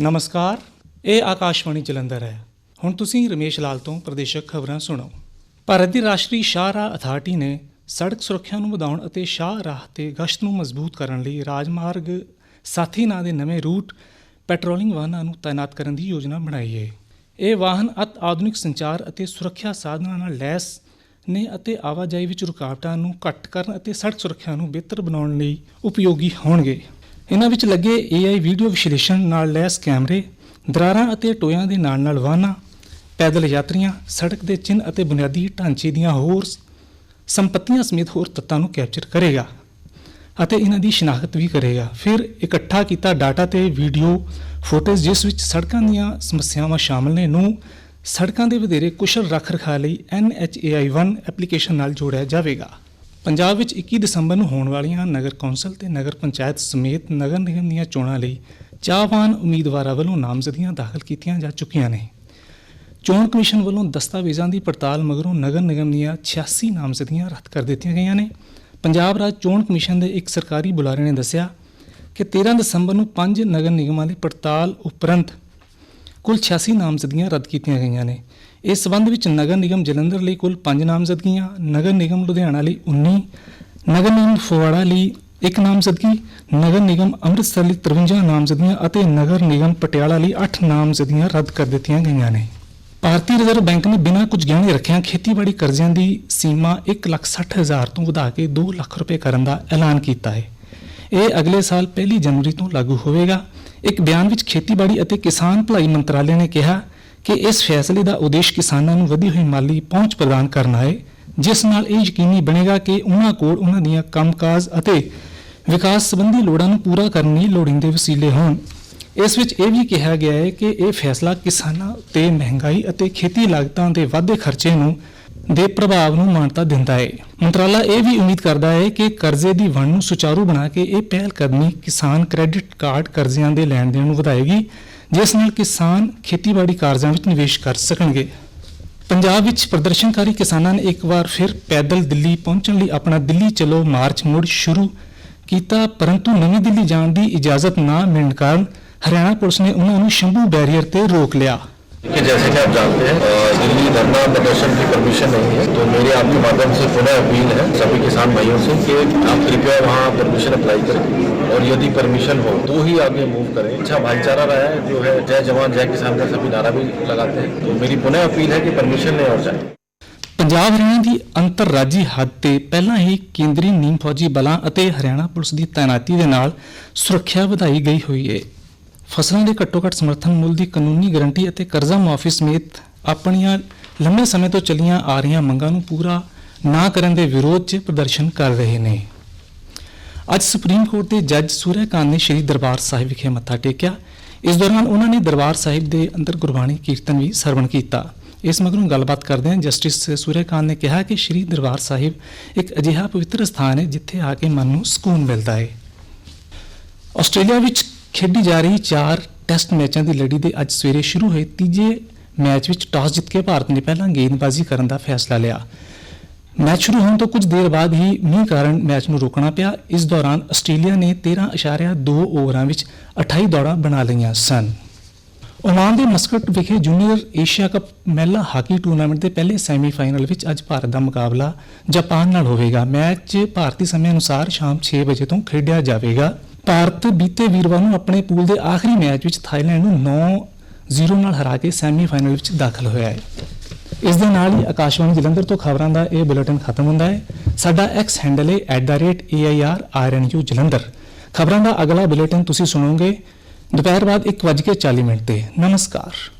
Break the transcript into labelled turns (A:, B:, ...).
A: ਨਮਸਕਾਰ, ਇਹ ਆਕਾਸ਼ਵਾਣੀ ਜਲੰਧਰ ਹੈ। ਹੁਣ ਤੁਸੀਂ ਰਮੇਸ਼ ਲਾਲ ਤੋਂ ਪ੍ਰਦੇਸ਼ਕ ਖਬਰਾਂ ਸੁਣੋ। ਭਾਰਤ ਦੀ ਰਾਸ਼ਟਰੀ ਸ਼ਾਹਰਾਹ ਅਥਾਰਟੀ ਨੇ ਸੜਕ ਸੁਰੱਖਿਆ ਨੂੰ ਵਧਾਉਣ ਅਤੇ ਸ਼ਾਹ ਰਾਹ ਤੇ ਗਸ਼ਤ ਨੂੰ ਮਜ਼ਬੂਤ ਕਰਨ ਲਈ ਰਾਜਮਾਰਗ ਸਾਥੀ ਨਾਂ ਦੇ ਨਵੇਂ ਰੂਟ ਪੈਟਰੋਲਿੰਗ ਵਾਹਨਾਂ ਨੂੰ ਤਾਇਨਾਤ ਕਰਨ ਦੀ ਯੋਜਨਾ ਬਣਾਈ ਹੈ। ਇਹ ਵਾਹਨ ਅਤ ਆਧੁਨਿਕ ਸੰਚਾਰ ਅਤੇ ਸੁਰੱਖਿਆ ਸਾਧਨਾਂ ਨਾਲ ਲੈਸ ਨੇ ਅਤੇ ਆਵਾਜਾਈ ਵਿੱਚ ਰੁਕਾਵਟਾਂ ਨੂੰ ਘੱਟ ਕਰਨ ਅਤੇ ਸੜਕ ਸੁਰੱਖਿਆ ਨੂੰ ਬਿਹਤਰ ਬਣਾਉਣ ਲਈ ਉਪਯੋਗੀ ਹੋਣਗੇ। ਇਹਨਾਂ ਵਿੱਚ ਲੱਗੇ AI ਵੀਡੀਓ ਵਿਸ਼ਲੇਸ਼ਣ, ਨਾਲ ਲੈਸ ਕੈਮਰੇ, ਦਰਾਰਾਂ ਅਤੇ ਟੋਇਆਂ ਦੇ ਨਾਲ ਨਾਲ ਵਾਹਨਾਂ, ਪੈਦਲ ਯਾਤਰੀਆਂ, ਸੜਕ ਦੇ ਚਿੰਨ੍ਹ ਅਤੇ ਬੁਨਿਆਦੀ ਢਾਂਚੇ ਦੀਆਂ ਹੋਰ ਸੰਪਤੀਆਂ ਸਮੇਤ ਹੋਰ ਤੱਤਾਂ ਨੂੰ ਕੈਪਚਰ ਕਰੇਗਾ ਅਤੇ ਇਹਨਾਂ ਦੀ ਸ਼ਨਾਖਤ ਵੀ ਕਰੇਗਾ। ਫਿਰ ਇਕੱਠਾ ਕੀਤਾ ਡਾਟਾ ਤੇ ਵੀਡੀਓ ਫੁਟੇਜ, ਜਿਸ ਵਿੱਚ ਸੜਕਾਂ ਦੀਆਂ ਸਮੱਸਿਆਵਾਂ ਸ਼ਾਮਲ ਨੇ, ਨੂੰ ਸੜਕਾਂ ਦੇ ਵਧੇਰੇ ਕੁਸ਼ਲ ਰੱਖ ਰਖਾਅ ਲਈ NHAI1 ਐਪਲੀਕੇਸ਼ਨ ਨਾਲ ਜੋੜਿਆ ਜਾਵੇਗਾ। ਪੰਜਾਬ ਵਿੱਚ 21 ਦਸੰਬਰ ਨੂੰ ਹੋਣ ਵਾਲੀਆਂ ਨਗਰ ਕੌਂਸਲ ਤੇ ਨਗਰ ਪੰਚਾਇਤ ਸਮੇਤ ਨਗਰ ਨਿਗਮ ਦੀਆਂ ਚੋਣਾਂ ਲਈ ਚਾਹਵਾਨ ਉਮੀਦਵਾਰਾਂ ਵੱਲੋਂ ਨਾਮਜ਼ਦਗੀਆਂ ਦਾਖਲ ਕੀਤੀਆਂ ਜਾ ਚੁੱਕੀਆਂ ਨੇ। ਚੋਣ ਕਮਿਸ਼ਨ ਵੱਲੋਂ ਦਸਤਾਵੇਜ਼ਾਂ ਦੀ ਪੜਤਾਲ ਮਗਰੋਂ ਨਗਰ ਨਿਗਮ ਦੀਆਂ 86 ਨਾਮਜ਼ਦਗੀਆਂ ਰੱਦ ਕਰ ਦਿੱਤੀਆਂ ਗਈਆਂ ਨੇ। ਪੰਜਾਬ ਰਾਜ ਚੋਣ ਕਮਿਸ਼ਨ ਦੇ ਇੱਕ ਸਰਕਾਰੀ ਬੁਲਾਰੇ ਨੇ ਦੱਸਿਆ ਕਿ 13 ਦਸੰਬਰ ਨੂੰ ਪੰਜ ਨਗਰ ਨਿਗਮਾਂ ਦੀ ਪੜਤਾਲ ਉਪਰੰਤ ਕੁੱਲ 86 ਨਾਮਜ਼ਦਗੀਆਂ ਰੱਦ ਕੀਤੀਆਂ ਗਈਆਂ ਨੇ। ਇਸ ਸਬੰਧ ਵਿੱਚ ਨਗਰ ਨਿਗਮ ਜਲੰਧਰ ਲਈ ਕੁੱਲ 5 ਨਾਮਜ਼ਦਗੀਆਂ ਨਗਰ ਨਿਗਮ ਲੁਧਿਆਣਾ ਲਈ 19 ਨਗਰ ਨਿਗਮ ਫਗਵਾੜਾ ਲਈ ਇੱਕ ਨਾਮਜ਼ਦਗੀ ਨਗਰ ਨਿਗਮ ਅੰਮ੍ਰਿਤਸਰ ਲਈ 53 ਨਾਮਜ਼ਦਗੀਆਂ ਅਤੇ ਨਗਰ ਨਿਗਮ ਪਟਿਆਲਾ ਲਈ 8 ਨਾਮਜ਼ਦਗੀਆਂ ਰੱਦ ਕਰ ਦਿੱਤੀਆਂ ਗਈਆਂ ਨੇ। ਭਾਰਤੀ ਰਿਜ਼ਰਵ ਬੈਂਕ ਨੇ ਬਿਨਾਂ ਕੁਝ ਗਹਿਣੇ ਰੱਖਿਆਂ ਖੇਤੀਬਾੜੀ ਕਰਜ਼ਿਆਂ ਦੀ ਸੀਮਾ 1,60,000 ਤੋਂ ਵਧਾ ਕੇ 2 ਲੱਖ ਰੁਪਏ ਕਰਨ ਦਾ ਐਲਾਨ ਕੀਤਾ ਹੈ। ਇਹ ਅਗਲੇ ਸਾਲ 1 ਜਨਵਰੀ ਤੋਂ ਲਾਗੂ ਹੋਵੇਗਾ। ਇੱਕ ਬਿਆਨ ਵਿੱਚ ਖੇਤੀਬਾੜੀ ਅਤੇ ਕਿਸਾਨ ਭਲਾਈ ਮੰਤਰਾਲੇ ਨੇ ਕਿਹਾ ਕਿ ਇਸ ਫੈਸਲੇ ਦਾ ਉਦੇਸ਼ ਕਿਸਾਨਾਂ ਨੂੰ ਵਧੀ ਹੋਈ ਮਾਲੀ ਪਹੁੰਚ ਪ੍ਰਦਾਨ ਕਰਨਾ ਹੈ ਜਿਸ ਨਾਲ ਇਹ ਯਕੀਨੀ ਬਣੇਗਾ ਕਿ ਉਹਨਾਂ ਕੋਲ ਉਹਨਾਂ ਦੀਆਂ ਕੰਮਕਾਜ ਅਤੇ ਵਿਕਾਸ ਸੰਬੰਧੀ ਲੋੜਾਂ ਨੂੰ ਪੂਰਾ ਕਰਨ ਲਈ ਲੋੜੀਂਦੇ ਵਸੀਲੇ ਹੋਣ। ਇਸ ਵਿੱਚ ਇਹ ਵੀ ਕਿਹਾ ਗਿਆ ਹੈ ਕਿ ਇਹ ਫੈਸਲਾ ਕਿਸਾਨਾਂ ਤੇ ਮਹਿੰਗਾਈ ਅਤੇ ਖੇਤੀ ਲਾਗਤਾਂ ਦੇ ਵਾਧੇ ਖਰਚੇ ਨੂੰ ਦੇ ਪ੍ਰਭਾਵ ਨੂੰ ਮਾਨਤਾ ਦਿੰਦਾ ਹੈ ਮੰਤਰਾਲਾ ਇਹ ਵੀ ਉਮੀਦ ਕਰਦਾ ਹੈ ਕਿ ਕਰਜ਼ੇ ਦੀ ਵੰਡ ਨੂੰ ਸੁਚਾਰੂ ਬਣਾ ਕੇ ਇਹ ਪਹਿਲ ਕਦਮੀ ਕਿਸਾਨ ਕ੍ਰੈਡਿਟ ਕਾਰਡ ਕਰਜ਼ਿਆਂ ਦੇ ਲੈਣ ਦੇਣ ਨੂੰ ਵਧਾਏਗੀ, ਜਿਸ ਨਾਲ ਕਿਸਾਨ ਖੇਤੀਬਾੜੀ ਕਾਰਜਾਂ ਵਿੱਚ ਨਿਵੇਸ਼ ਕਰ ਸਕਣਗੇ। ਪੰਜਾਬ ਵਿੱਚ ਪ੍ਰਦਰਸ਼ਨਕਾਰੀ ਕਿਸਾਨਾਂ ਨੇ ਇੱਕ ਵਾਰ ਫਿਰ ਪੈਦਲ ਦਿੱਲੀ ਪਹੁੰਚਣ ਲਈ ਆਪਣਾ ਦਿੱਲੀ ਚਲੋ ਮਾਰਚ ਮੁੜ ਸ਼ੁਰੂ ਕੀਤਾ, ਪਰੰਤੂ ਨਵੀਂ ਦਿੱਲੀ ਜਾਣ ਦੀ ਇਜਾਜ਼ਤ ਨਾ ਮਿਲਣ ਕਾਰਨ ਹਰਿਆਣਾ ਪੁਲਿਸ ਨੇ ਉਹਨਾਂ ਨੂੰ ਸ਼ੰਭੂ ਬੈਰੀਅਰ ਤੇ ਰੋਕ ਲਿਆ।
B: कि जैसे कि आप जानते हैं अ, दिल्ली धरना प्रदर्शन की परमिशन नहीं है तो मेरे आपके माध्यम से पुनः अपील है सभी किसान भाइयों से कि आप कृपया वहाँ परमिशन अप्लाई करें और यदि परमिशन हो तो ही आगे मूव करें अच्छा भाईचारा रहा है जो है जय जवान जय किसान का सभी नारा भी लगाते हैं तो मेरी पुनः अपील है कि परमिशन लें और जाएं
A: ਪੰਜਾਬ ਹਰਿਆਣਾ ਦੀ ਅੰਤਰਰਾਜੀ ਹੱਦ ਤੇ ਪਹਿਲਾਂ ਹੀ ਕੇਂਦਰੀ ਨੀਮ ਫੌਜੀ ਬਲਾਂ ਅਤੇ ਹਰਿਆਣਾ ਪੁਲਿਸ ਦੀ ਤਾਇਨਾਤੀ ਦੇ ਨਾਲ ਸੁਰੱਖਿਆ ਵਧਾਈ ਗਈ ਹੋਈ ਹੈ ਫਸਲਾਂ ਦੇ ਘੱਟੋ ਘੱਟ ਸਮਰਥਨ ਮੁੱਲ ਦੀ ਕਾਨੂੰਨੀ ਗਾਰੰਟੀ ਅਤੇ ਕਰਜ਼ਾ ਮੁਆਫੀ ਸਮੇਤ ਆਪਣੀਆਂ ਲੰਮੇ ਸਮੇਂ ਤੋਂ ਚੱਲੀਆਂ ਆ ਰਹੀਆਂ ਮੰਗਾਂ ਨੂੰ ਪੂਰਾ ਨਾ ਕਰਨ ਦੇ ਵਿਰੋਧ 'ਚ ਪ੍ਰਦਰਸ਼ਨ ਕਰ ਰਹੇ ਨੇ। ਅੱਜ ਸੁਪਰੀਮ ਕੋਰਟ ਦੇ ਜੱਜ ਸੂਰਿਆਕਾਂਤ ਨੇ ਸ੍ਰੀ ਦਰਬਾਰ ਸਾਹਿਬ ਵਿਖੇ ਮੱਥਾ ਟੇਕਿਆ। ਇਸ ਦੌਰਾਨ ਉਹਨਾਂ ਨੇ ਦਰਬਾਰ ਸਾਹਿਬ ਦੇ ਅੰਦਰ ਗੁਰਬਾਣੀ ਕੀਰਤਨ ਵੀ ਸਰਵਣ ਕੀਤਾ। ਇਸ ਮਗਰੋਂ ਗੱਲਬਾਤ ਕਰਦਿਆਂ ਜਸਟਿਸ ਸੂਰਿਆਕਾਂਤ ਨੇ ਕਿਹਾ ਕਿ ਸ੍ਰੀ ਦਰਬਾਰ ਸਾਹਿਬ ਇੱਕ ਅਜਿਹਾ ਪਵਿੱਤਰ ਸਥਾਨ ਹੈ ਜਿੱਥੇ ਆ ਕੇ ਮਨ ਨੂੰ ਸਕੂਨ ਮਿਲਦਾ ਹੈ। ਆਸਟ੍ਰੇਲੀਆ ਵਿੱਚ ਖੇਡੀ ਜਾ ਰਹੀ ਚਾਰ ਟੈਸਟ ਮੈਚਾਂ ਦੀ ਲੜੀ ਦੇ ਅੱਜ ਸਵੇਰੇ ਸ਼ੁਰੂ ਹੋਏ। ਤੀਜੇ ਮੈਚ ਵਿੱਚ ਟਾਸ ਜਿੱਤ ਕੇ ਭਾਰਤ ਨੇ ਪਹਿਲਾਂ ਗੇਂਦਬਾਜ਼ੀ ਕਰਨ ਦਾ ਫੈਸਲਾ ਲਿਆ। ਮੈਚ ਸ਼ੁਰੂ ਹੋਣ ਤੋਂ ਕੁਝ ਦੇਰ ਬਾਅਦ ਹੀ ਮੀਂਹ ਕਾਰਨ ਮੈਚ ਨੂੰ ਰੋਕਣਾ ਪਿਆ। ਇਸ ਦੌਰਾਨ ਆਸਟ੍ਰੇਲੀਆ ਨੇ 13.2 ਓਵਰਾਂ ਵਿੱਚ 28 ਦੌੜਾਂ ਬਣਾ ਲਈਆਂ ਸਨ। ਓਮਾਨ ਦੇ ਮਸਕਟ ਵਿਖੇ ਜੂਨੀਅਰ ਏਸ਼ੀਆ ਕੱਪ ਮਹਿਲਾ ਹਾਕੀ ਟੂਰਨਾਮੈਂਟ ਦੇ ਪਹਿਲੇ ਸੈਮੀਫਾਈਨਲ ਵਿੱਚ ਅੱਜ ਭਾਰਤ ਦਾ ਮੁਕਾਬਲਾ ਜਾਪਾਨ ਨਾਲ ਹੋਵੇਗਾ। ਮੈਚ ਭਾਰਤੀ ਸਮੇਂ ਅਨੁਸਾਰ ਸ਼ਾਮ 6 ਵਜੇ ਤੋਂ ਖੇਡਿਆ ਜਾਵੇਗਾ। ਭਾਰਤ ਬੀਤੇ ਵੀਰਵਾਰ ਨੂੰ ਆਪਣੇ ਪੂਲ ਦੇ ਆਖਰੀ ਮੈਚ ਵਿੱਚ ਥਾਈਲੈਂਡ ਨੂੰ 9-0 ਨਾਲ ਹਰਾ ਕੇ ਸੈਮੀਫਾਈਨਲ ਵਿੱਚ ਦਾਖਲ ਹੋਇਆ ਹੈ। ਇਸ ਦੇ ਨਾਲ ਹੀ ਆਕਾਸ਼ਵਾਣੀ ਜਲੰਧਰ ਤੋਂ ਖਬਰਾਂ ਦਾ ਇਹ ਬੁਲੇਟਿਨ ਖਤਮ ਹੁੰਦਾ ਹੈ। ਸਾਡਾ ਐਕਸ ਹੈਂਡਲ ਹੈ @airrnu ਜਲੰਧਰ। ਖਬਰਾਂ ਦਾ ਅਗਲਾ ਬੁਲੇਟਿਨ ਤੁਸੀਂ ਸੁਣੋਗੇ। ਦੁਪਹਿਰ ਬਾਅਦ 1:40 ਮਿੰਟ ਤੇ। ਨਮਸਕਾਰ।